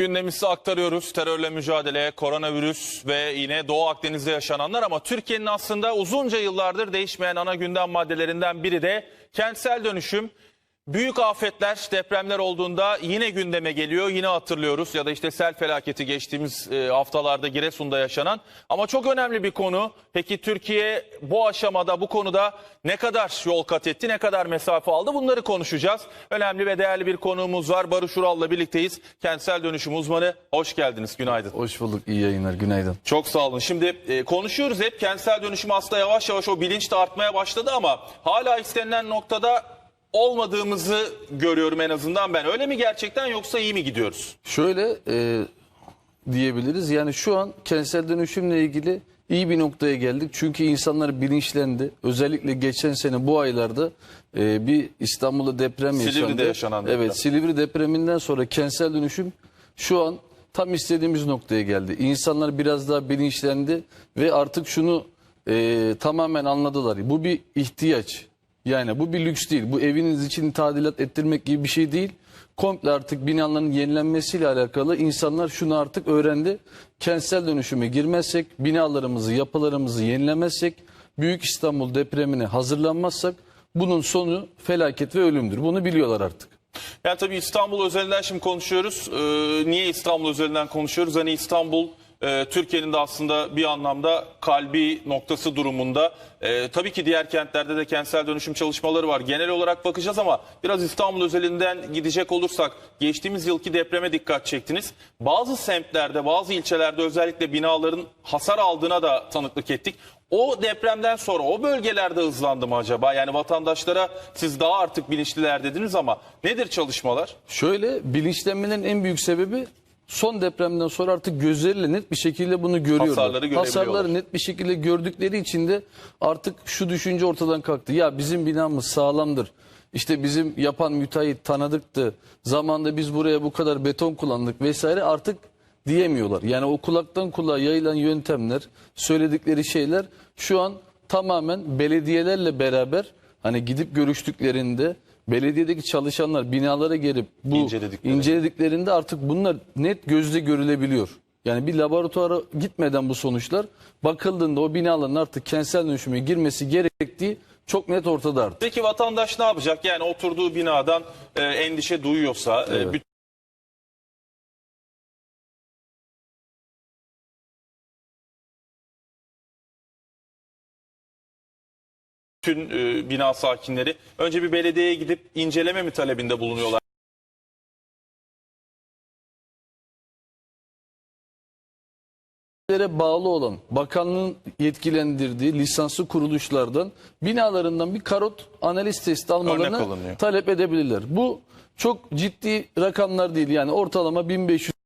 Gündemimizi aktarıyoruz. Terörle mücadele, koronavirüs ve yine Doğu Akdeniz'de yaşananlar ama Türkiye'nin aslında uzunca yıllardır değişmeyen ana gündem maddelerinden biri de kentsel dönüşüm. Büyük afetler, depremler olduğunda yine gündeme geliyor, yine hatırlıyoruz. Ya da işte sel felaketi geçtiğimiz e, haftalarda Giresun'da yaşanan. Ama çok önemli bir konu. Peki Türkiye bu aşamada, bu konuda ne kadar yol kat etti, ne kadar mesafe aldı bunları konuşacağız. Önemli ve değerli bir konuğumuz var. Barış Ural'la birlikteyiz. Kentsel dönüşüm uzmanı. Hoş geldiniz, günaydın. Hoş bulduk, iyi yayınlar, günaydın. Çok sağ olun. Şimdi e, konuşuyoruz hep kentsel dönüşüm aslında yavaş yavaş o bilinç de artmaya başladı ama hala istenilen noktada olmadığımızı görüyorum en azından ben. Öyle mi gerçekten yoksa iyi mi gidiyoruz? Şöyle e, diyebiliriz, yani şu an kentsel dönüşümle ilgili iyi bir noktaya geldik. Çünkü insanlar bilinçlendi. Özellikle geçen sene bu aylarda e, bir İstanbul'da deprem Silivri'de yaşandı. yaşanan deprem. Evet, Silivri depreminden sonra kentsel dönüşüm şu an tam istediğimiz noktaya geldi. İnsanlar biraz daha bilinçlendi ve artık şunu e, tamamen anladılar. Bu bir ihtiyaç. Yani bu bir lüks değil. Bu eviniz için tadilat ettirmek gibi bir şey değil. Komple artık binaların yenilenmesiyle alakalı insanlar şunu artık öğrendi. Kentsel dönüşüme girmezsek, binalarımızı, yapılarımızı yenilemezsek, Büyük İstanbul depremine hazırlanmazsak bunun sonu felaket ve ölümdür. Bunu biliyorlar artık. Yani tabii İstanbul özelinden şimdi konuşuyoruz. Ee, niye İstanbul özelinden konuşuyoruz? Hani İstanbul e, Türkiye'nin de aslında bir anlamda kalbi noktası durumunda. Ee, tabii ki diğer kentlerde de kentsel dönüşüm çalışmaları var. Genel olarak bakacağız ama biraz İstanbul özelinden gidecek olursak geçtiğimiz yılki depreme dikkat çektiniz. Bazı semtlerde, bazı ilçelerde özellikle binaların hasar aldığına da tanıklık ettik. O depremden sonra o bölgelerde hızlandı mı acaba? Yani vatandaşlara siz daha artık bilinçliler dediniz ama nedir çalışmalar? Şöyle bilinçlenmenin en büyük sebebi son depremden sonra artık gözleriyle net bir şekilde bunu görüyorlar. Hasarları görebiliyorlar. Hasarları net bir şekilde gördükleri için de artık şu düşünce ortadan kalktı. Ya bizim binamız sağlamdır. İşte bizim yapan müteahhit tanıdıktı. Zamanda biz buraya bu kadar beton kullandık vesaire artık diyemiyorlar. Yani o kulaktan kulağa yayılan yöntemler, söyledikleri şeyler şu an tamamen belediyelerle beraber hani gidip görüştüklerinde belediyedeki çalışanlar binalara gelip bu İncelediklerinde. incelediklerinde artık bunlar net gözle görülebiliyor. Yani bir laboratuvara gitmeden bu sonuçlar bakıldığında o binaların artık kentsel dönüşüme girmesi gerektiği çok net ortada artık. Peki vatandaş ne yapacak? Yani oturduğu binadan e, endişe duyuyorsa, e, Evet. bütün e, bina sakinleri önce bir belediyeye gidip inceleme mi talebinde bulunuyorlar? Bağlı olan bakanlığın yetkilendirdiği lisanslı kuruluşlardan binalarından bir karot analiz testi almalarını alınıyor. talep edebilirler. Bu çok ciddi rakamlar değil yani ortalama 1500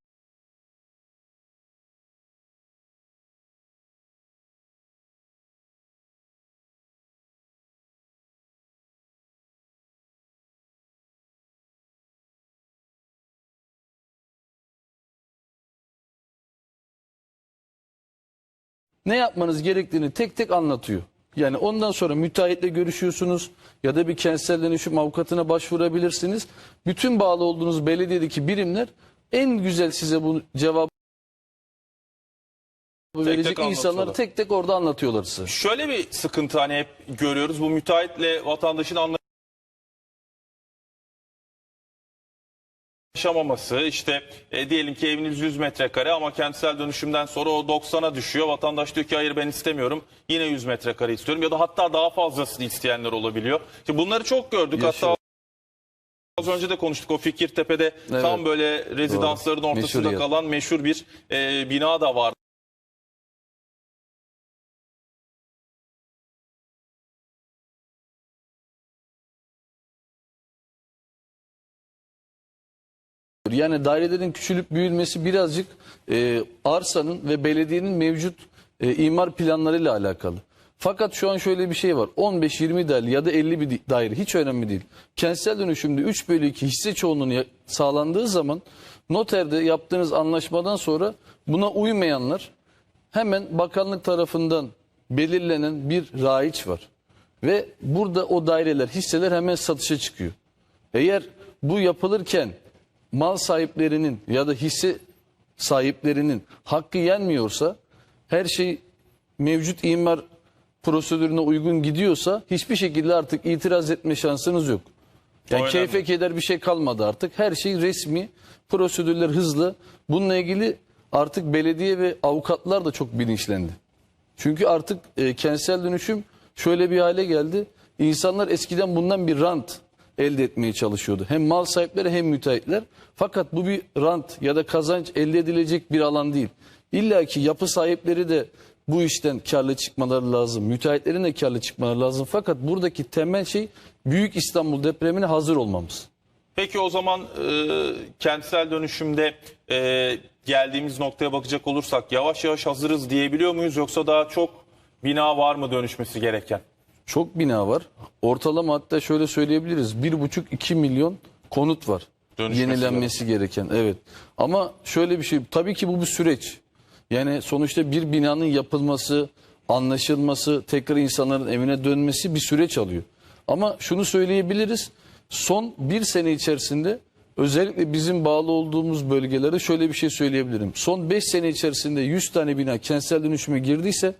ne yapmanız gerektiğini tek tek anlatıyor. Yani ondan sonra müteahhitle görüşüyorsunuz ya da bir kentsel dönüşüm avukatına başvurabilirsiniz. Bütün bağlı olduğunuz belediyedeki birimler en güzel size bu cevabı verecek tek insanları tek tek orada anlatıyorlar size. Şöyle bir sıkıntı hani hep görüyoruz. Bu müteahhitle vatandaşın anlaşamaması işte e, diyelim ki eviniz 100 metrekare ama kentsel dönüşümden sonra o 90'a düşüyor. Vatandaş diyor ki hayır ben istemiyorum yine 100 metrekare istiyorum ya da hatta daha fazlasını isteyenler olabiliyor. Şimdi bunları çok gördük Yaşıyor. hatta az önce de konuştuk o Fikirtepe'de Evet. tam böyle rezidansların ortasında Meşhur yer. kalan meşhur bir e, bina da var. Yani dairelerin küçülüp büyülmesi birazcık e, arsanın ve belediyenin mevcut e, imar planlarıyla alakalı. Fakat şu an şöyle bir şey var. 15-20 daire ya da 50 bir daire hiç önemli değil. Kentsel dönüşümde 3 bölü 2 hisse çoğunluğunu sağlandığı zaman noterde yaptığınız anlaşmadan sonra buna uymayanlar hemen bakanlık tarafından belirlenen bir raiç var. Ve burada o daireler, hisseler hemen satışa çıkıyor. Eğer bu yapılırken mal sahiplerinin ya da hisse sahiplerinin hakkı yenmiyorsa her şey mevcut imar prosedürüne uygun gidiyorsa hiçbir şekilde artık itiraz etme şansınız yok. Yani O keyfe keder bir şey kalmadı artık. Her şey resmi, prosedürler hızlı. Bununla ilgili artık belediye ve avukatlar da çok bilinçlendi. Çünkü artık e, kentsel dönüşüm şöyle bir hale geldi. İnsanlar eskiden bundan bir rant elde etmeye çalışıyordu. Hem mal sahipleri hem müteahhitler. Fakat bu bir rant ya da kazanç elde edilecek bir alan değil. İlla ki yapı sahipleri de bu işten karlı çıkmaları lazım. Müteahhitlerin de karlı çıkmaları lazım. Fakat buradaki temel şey Büyük İstanbul depremine hazır olmamız. Peki o zaman e, kentsel dönüşümde e, geldiğimiz noktaya bakacak olursak yavaş yavaş hazırız diyebiliyor muyuz yoksa daha çok bina var mı dönüşmesi gereken? Çok bina var. Ortalama hatta şöyle söyleyebiliriz. 1,5-2 milyon konut var. Dönüşmesi Yenilenmesi gereken. Evet. Ama şöyle bir şey. Tabii ki bu bir süreç. Yani sonuçta bir binanın yapılması, anlaşılması, tekrar insanların evine dönmesi bir süreç alıyor. Ama şunu söyleyebiliriz. Son bir sene içerisinde özellikle bizim bağlı olduğumuz bölgelerde şöyle bir şey söyleyebilirim. Son 5 sene içerisinde 100 tane bina kentsel dönüşüme girdiyse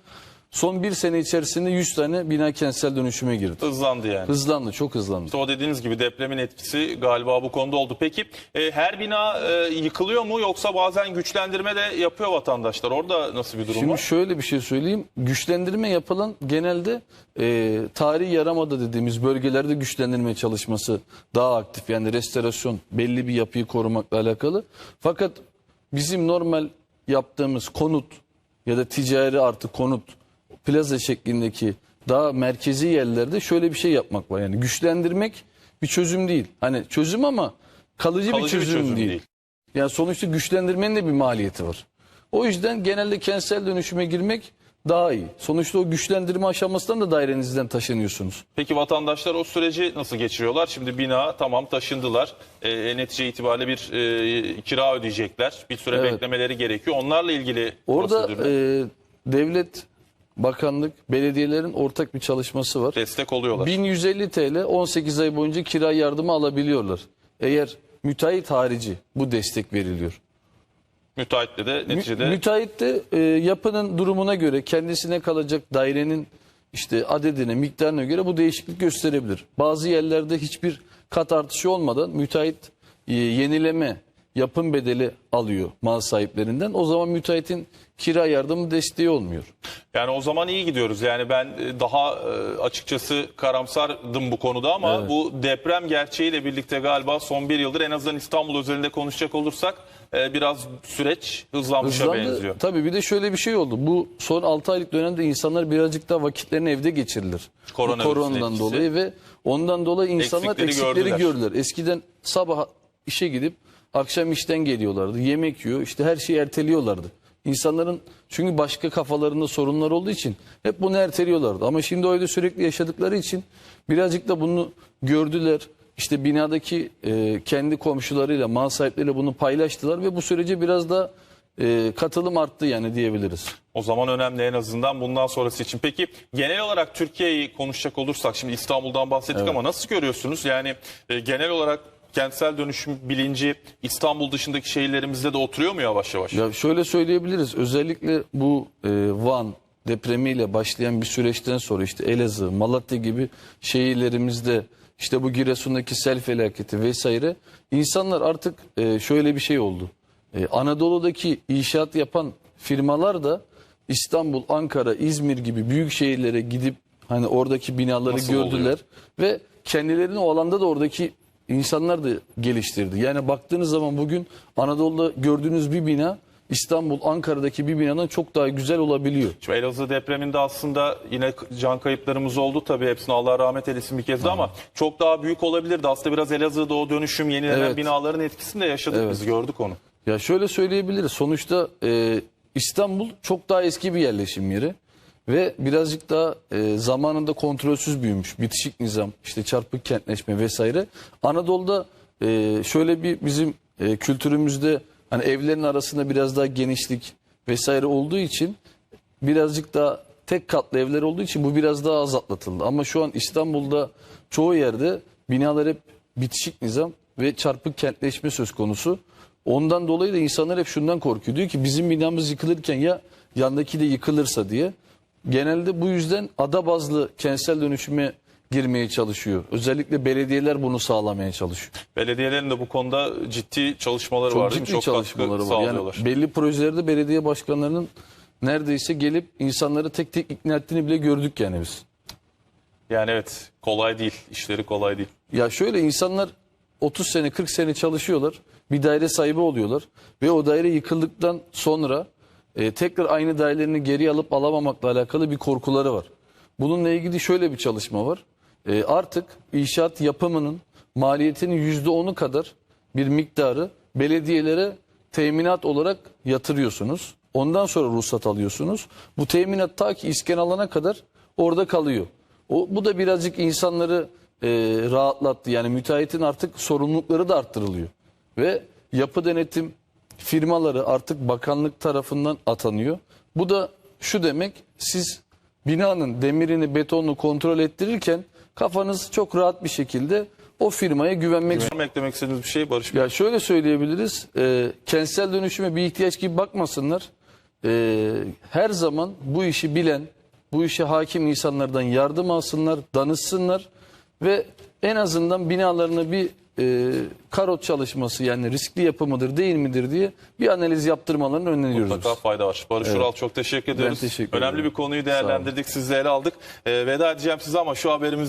son bir sene içerisinde 100 tane bina kentsel dönüşüme girdi. Hızlandı yani. Hızlandı, çok hızlandı. İşte o dediğiniz gibi depremin etkisi galiba bu konuda oldu. Peki e, her bina e, yıkılıyor mu yoksa bazen güçlendirme de yapıyor vatandaşlar? Orada nasıl bir durum Şimdi var? şöyle bir şey söyleyeyim. Güçlendirme yapılan genelde e, tarihi yaramada dediğimiz bölgelerde güçlendirme çalışması daha aktif. Yani restorasyon belli bir yapıyı korumakla alakalı. Fakat bizim normal yaptığımız konut ya da ticari artı konut plaza şeklindeki daha merkezi yerlerde şöyle bir şey yapmak var. Yani güçlendirmek bir çözüm değil. Hani çözüm ama kalıcı, Kalıcı bir çözüm, değil. Yani sonuçta güçlendirmenin de bir maliyeti var. O yüzden genelde kentsel dönüşüme girmek daha iyi. Sonuçta o güçlendirme aşamasından da dairenizden taşınıyorsunuz. Peki vatandaşlar o süreci nasıl geçiriyorlar? Şimdi bina tamam taşındılar. E, netice itibariyle bir e, kira ödeyecekler. Bir süre Evet. beklemeleri gerekiyor. Onlarla ilgili Orada e, devlet, bakanlık, belediyelerin ortak bir çalışması var. destek oluyorlar. 1150 TL 18 ay boyunca kira yardımı alabiliyorlar. Eğer müteahhit harici bu destek veriliyor. Müteahhitle de Mü- neticede Müteahhit de e, yapının durumuna göre kendisine kalacak dairenin işte adedine, miktarına göre bu değişiklik gösterebilir. Bazı yerlerde hiçbir kat artışı olmadan müteahhit e, yenileme yapım bedeli alıyor mal sahiplerinden. O zaman müteahhitin kira yardımı desteği olmuyor. yani o zaman iyi gidiyoruz. Yani ben e, daha e, açıkçası karamsardım bu konuda ama Evet. bu deprem gerçeğiyle birlikte galiba son bir yıldır en azından İstanbul özelinde konuşacak olursak e, biraz süreç hızlanmışa Hızlandı. benziyor. Tabii bir de şöyle bir şey oldu. Bu son 6 aylık dönemde insanlar birazcık daha vakitlerini evde Koronavirüsün koronadan etkisi. dolayı ve ondan dolayı insanlar Eksikleri eksikleri, gördüler. gördüler. Eskiden sabah işe gidip akşam işten geliyorlardı. Yemek yiyor. işte her şeyi erteliyorlardı. İnsanların çünkü başka kafalarında sorunlar olduğu için hep bunu erteliyorlardı. Ama şimdi o evde sürekli yaşadıkları için birazcık da bunu gördüler. İşte binadaki e, kendi komşularıyla, mal sahipleriyle bunu paylaştılar ve bu sürece biraz da e, katılım arttı yani diyebiliriz. O zaman önemli en azından bundan sonrası için. Peki genel olarak Türkiye'yi konuşacak olursak şimdi İstanbul'dan bahsettik ama nasıl görüyorsunuz? Yani e, genel olarak kentsel dönüşüm bilinci İstanbul dışındaki şehirlerimizde de oturuyor mu yavaş yavaş? Ya şöyle söyleyebiliriz. Özellikle bu e, Van depremiyle başlayan bir süreçten sonra işte Elazığ, Malatya gibi şehirlerimizde işte bu Giresun'daki sel felaketi vesaire insanlar artık e, şöyle bir şey oldu. E, Anadolu'daki inşaat yapan firmalar da İstanbul, Ankara, İzmir gibi büyük şehirlere gidip hani oradaki binaları Nasıl gördüler oluyor? ve kendilerini o alanda da oradaki insanlar da geliştirdi. Yani baktığınız zaman bugün Anadolu'da gördüğünüz bir bina İstanbul, Ankara'daki bir binadan çok daha güzel olabiliyor. Şimdi Elazığ depreminde aslında yine can kayıplarımız oldu tabii hepsine Allah rahmet eylesin bir kez daha ama çok daha büyük olabilirdi. Aslında biraz Elazığ'da o dönüşüm yenilenen Evet. binaların etkisini de yaşadık Evet. biz gördük onu. Ya şöyle söyleyebiliriz. Sonuçta e, İstanbul çok daha eski bir yerleşim yeri ve birazcık daha e, zamanında kontrolsüz büyümüş. Bitişik nizam, işte çarpık kentleşme vesaire. Anadolu'da e, şöyle bir bizim e, kültürümüzde hani evlerin arasında biraz daha genişlik vesaire olduğu için birazcık daha tek katlı evler olduğu için bu biraz daha az atlatıldı. Ama şu an İstanbul'da çoğu yerde binalar hep bitişik nizam ve çarpık kentleşme söz konusu. Ondan dolayı da insanlar hep şundan korkuyor. Diyor ki bizim binamız yıkılırken ya yandaki de yıkılırsa diye. Genelde bu yüzden ada bazlı kentsel dönüşüme girmeye çalışıyor. Özellikle belediyeler bunu sağlamaya çalışıyor. Belediyelerin de bu konuda ciddi çalışmaları Çok var ciddi çalışmaları katkı var. Yani belli projelerde belediye başkanlarının neredeyse gelip insanları tek tek ikna ettiğini bile gördük yani biz. Yani evet kolay değil. İşleri kolay değil. Ya şöyle insanlar 30 sene 40 sene çalışıyorlar. Bir daire sahibi oluyorlar. Ve o daire yıkıldıktan sonra e, tekrar aynı dairelerini geri alıp alamamakla alakalı bir korkuları var. Bununla ilgili şöyle bir çalışma var. E, artık inşaat yapımının maliyetinin %10'u kadar bir miktarı belediyelere teminat olarak yatırıyorsunuz. Ondan sonra ruhsat alıyorsunuz. Bu teminat ta ki iskan alana kadar orada kalıyor. O, bu da birazcık insanları e, rahatlattı. Yani müteahhitin artık sorumlulukları da arttırılıyor. Ve yapı denetim firmaları artık bakanlık tarafından atanıyor. Bu da şu demek siz binanın demirini betonunu kontrol ettirirken kafanız çok rahat bir şekilde o firmaya güvenmek Var mı eklemek istediğiniz bir şey Barış Bey? ya şöyle söyleyebiliriz. E, kentsel dönüşüme bir ihtiyaç gibi bakmasınlar. E, her zaman bu işi bilen, bu işe hakim insanlardan yardım alsınlar, danışsınlar ve en azından binalarına bir e, karot çalışması yani riskli yapı mıdır değil midir diye bir analiz yaptırmalarını öneriyoruz. Mutlaka biz. fayda var. Barış Ural çok teşekkür ediyoruz. teşekkür Önemli ederim. bir konuyu değerlendirdik. Sizle ele aldık. Ee, veda edeceğim size ama şu haberimiz